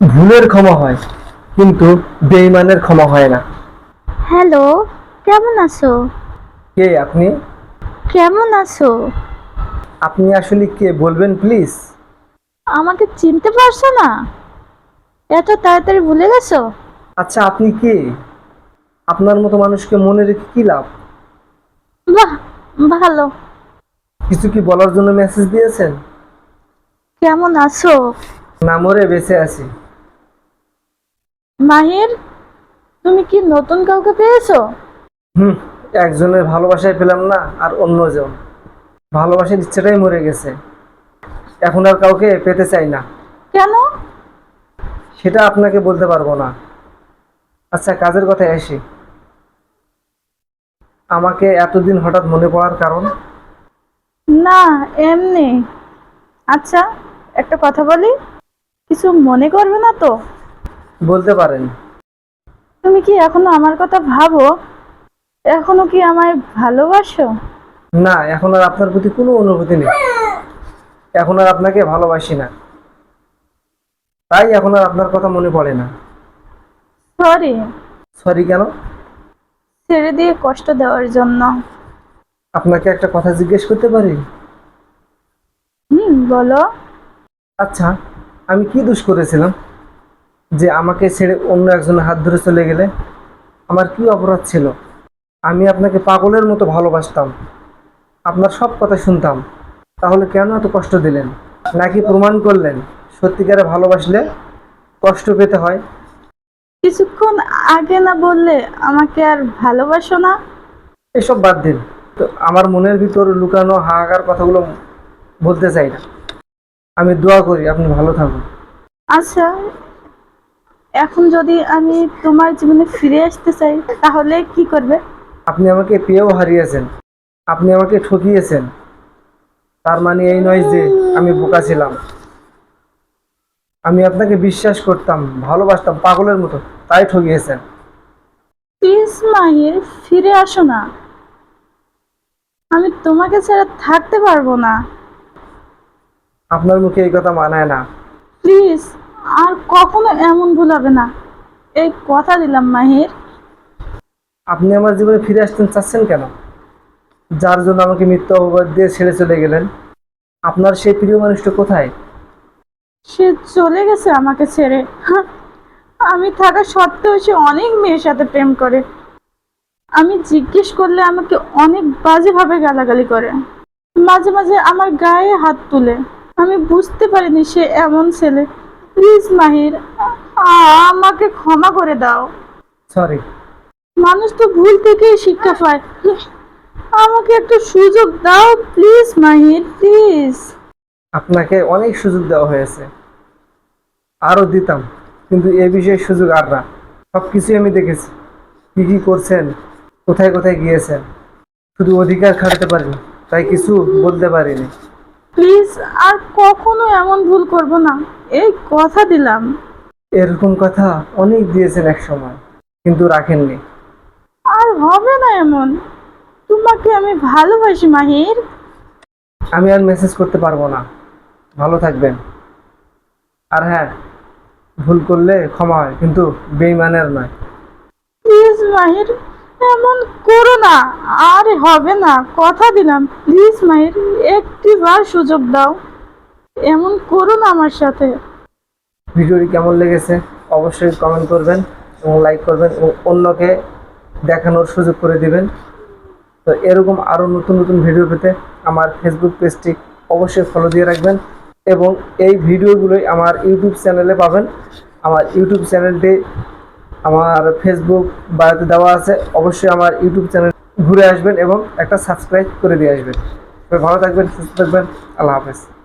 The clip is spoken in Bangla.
ভুলের ক্ষমা হয় কিন্তু বেইমানের ক্ষমা হয় না। হ্যালো কেমন আছো? কে আপনি? কেমন আছো? আপনি আসলে কে বলবেন প্লিজ? আমাকে চিনতে পারছ না? এত তাড়াতাড়ি ভুলে গেছো? আচ্ছা আপনি কে? আপনার মতো মানুষকে মনে রেখে কি লাভ? বাহ ভালো। কিছু কি বলার জন্য মেসেজ দিয়েছেন? কেমন আছো? না মরে বেঁচে আছি। মাহির তুমি কি নতুন কাউকে পেয়েছ? হুম একজনের ভালোবাসায় পেলাম না আর অন্যজন। ভালোবাসার ইচ্ছাটাই মরে গেছে। এখন আর কাউকে পেতে চাই না। কেন? সেটা আপনাকে বলতে পারব না। আচ্ছা কাজের কথায় আসি। আমাকে এতদিন হঠাৎ মনে পড়ার কারণ? না এমনি। আচ্ছা একটা কথা বলি। কিছু মনে করবে না তো? বলতে পারেন। তুমি কি এখনও আমার কথা ভাবো? এখনও কি আমায় ভালোবাসো? না এখন আর আপনার প্রতি কোনো অনুভূতি নেই। এখন আর আপনাকে ভালোবাসি না। তাই এখন আর আপনার কথা মনে পড়ে না। সরি। সরি কেন? ছেড়ে দিয়ে কষ্ট দেওয়ার জন্য। আপনাকে একটা কথা জিজ্ঞেস করতে পারি? হুম বলো। আচ্ছা আমি কি দোষ করেছিলাম? যে আমাকে ছেড়ে অন্য একজনের হাত ধরে চলে গেলে আমার কি অপরাধ ছিল? আমি আপনাকে পাগলের মতো ভালোবাসতাম। আপনার সব কথা শুনতাম। তাহলে কেন এত কষ্ট দিলেন? নাকি প্রমাণ করলেন? সত্যিকারে ভালোবাসলে কষ্ট পেতে হয়? কিছুক্ষণ আগে না বললে আমাকে আর ভালোবাসো না? এসব বাদ দিন। তো আমার মনের ভিতর লুকানো হাহাকার কথাগুলো বলতে চাই না। আমি দোয়া করি আপনি ভালো থাকুন। আচ্ছা এখন যদি আমি তোমার জীবনে ফিরে আসতে চাই তাহলে কি করবে? আপনি আমাকে পেয়েও হারিয়েছেন। আপনি আমাকে ঠকিয়েছেন। তার মানে এই নয় যে আমি বোকা ছিলাম। আমি আপনাকে বিশ্বাস করতাম ভালোবাসতাম পাগলের মতো তাই ঠকিয়েছেন। প্লিজ মাহির ফিরে আসো না। আমি তোমাকে ছাড়া থাকতে পারব না। আপনার মুখে এই কথা মানায় না। প্লিজ আর কখনো এমন ভুল হবে না। এই কথা দিলাম মাহির। আপনি আমার জীবনে ফিরে আসতেন চাচ্ছেন কেন? যার জন্য আমাকে মৃত্যু অপবাদ দিয়ে ছেড়ে চলে গেলেন। আপনার সেই প্রিয় মানুষটা কোথায়? সে চলে গেছে আমাকে ছেড়ে। আমি থাকা সত্ত্বেও সে অনেক মেয়ের সাথে প্রেম করে। আমি জিজ্ঞেস করলে আমাকে অনেক বাজেভাবে গালাগালি করে। মাঝে মাঝে আমার গায়ে হাত তুলে। আমি বুঝতে পারিনি সে এমন ছেলে। প্লিজ মাহির আমাকে ক্ষমা করে দাও। সরি মানুষ তো ভুল থেকেই শিক্ষা পায়। আমাকে একটু সুযোগ দাও প্লিজ মাহির প্লিজ। আপনাকে অনেক সুযোগ দেওয়া হয়েছে। আরও দিতাম কিন্তু এ বিষয়ে সুযোগ আর না। সব কিছুই আমি দেখেছি। কি কি করছেন কোথায় কোথায় গিয়েছেন। শুধু অধিকার খাটাতে পারিনি তাই কিছু বলতে পারিনি। প্লিজ আর কখনো এমন ভুল করব না। এই কথা দিলাম। এরকম কথা অনেক দিয়েছেন এক সময় কিন্তু রাখেননি। আর হবে না এমন। তোমাকে আমি ভালোবাসি মাহির। আমি আর মেসেজ করতে পারব না। ভালো থাকবেন। আর হ্যাঁ ভুল করলে ক্ষমা হয় কিন্তু বেইমানের নয়। প্লিজ মাহির। এমন করো না, আর হবে না। কথা দিলাম। প্লিজ মাহির একটিবার সুযোগ দাও। এমন করো না আমার সাথে। ভিডিওটি কেমন লেগেছে অবশ্যই কমেন্ট করবেন এবং লাইক করবেন এবং অন্যকে দেখানোর সুযোগ করে দিবেন। তো এরকম আরও নতুন নতুন ভিডিও পেতে আমার ফেসবুক পেজটি অবশ্যই ফলো দিয়ে রাখবেন এবং এই ভিডিওগুলোই আমার ইউটিউব চ্যানেলে পাবেন। আমার ইউটিউব চ্যানেলটি আমার ফেসবুক বায়োতে দেওয়া আছে। অবশ্যই আমার ইউটিউব চ্যানেল ঘুরে আসবেন এবং একটা সাবস্ক্রাইব করে দিয়ে আসবেন। ভালো থাকবেন, সুস্থ থাকবেন। আল্লাহ হাফেজ।